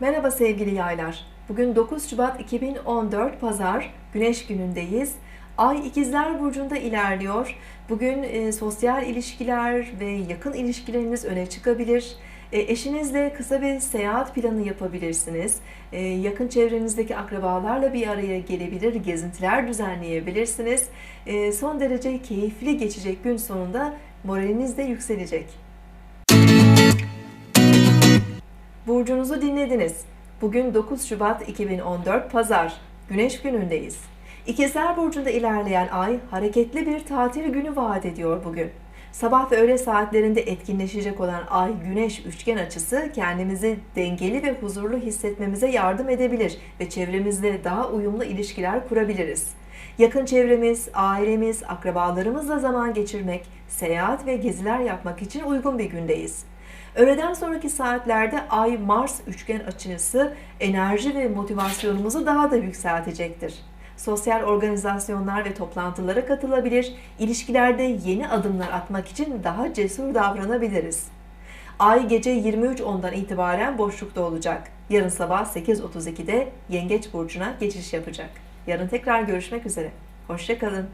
Merhaba sevgili yaylar. Bugün 9 Şubat 2014 Pazar, Güneş günündeyiz. Ay ikizler burcunda ilerliyor. Bugün e, sosyal ilişkiler ve yakın ilişkileriniz öne çıkabilir. E, eşinizle kısa bir seyahat planı yapabilirsiniz. E, yakın çevrenizdeki akrabalarla bir araya gelebilir, gezintiler düzenleyebilirsiniz. E, son derece keyifli geçecek gün sonunda moraliniz de yükselecek. Burcunuzu dinlediniz. Bugün 9 Şubat 2014 Pazar. Güneş günündeyiz. İkizler Burcu'nda ilerleyen ay hareketli bir tatil günü vaat ediyor bugün. Sabah ve öğle saatlerinde etkinleşecek olan ay güneş üçgen açısı kendimizi dengeli ve huzurlu hissetmemize yardım edebilir ve çevremizle daha uyumlu ilişkiler kurabiliriz. Yakın çevremiz, ailemiz, akrabalarımızla zaman geçirmek, seyahat ve geziler yapmak için uygun bir gündeyiz. Öğleden sonraki saatlerde Ay Mars üçgen açısı enerji ve motivasyonumuzu daha da yükseltecektir. Sosyal organizasyonlar ve toplantılara katılabilir, ilişkilerde yeni adımlar atmak için daha cesur davranabiliriz. Ay gece 23.10'dan itibaren boşlukta olacak. Yarın sabah 8.32'de Yengeç Burcu'na geçiş yapacak. Yarın tekrar görüşmek üzere. Hoşçakalın.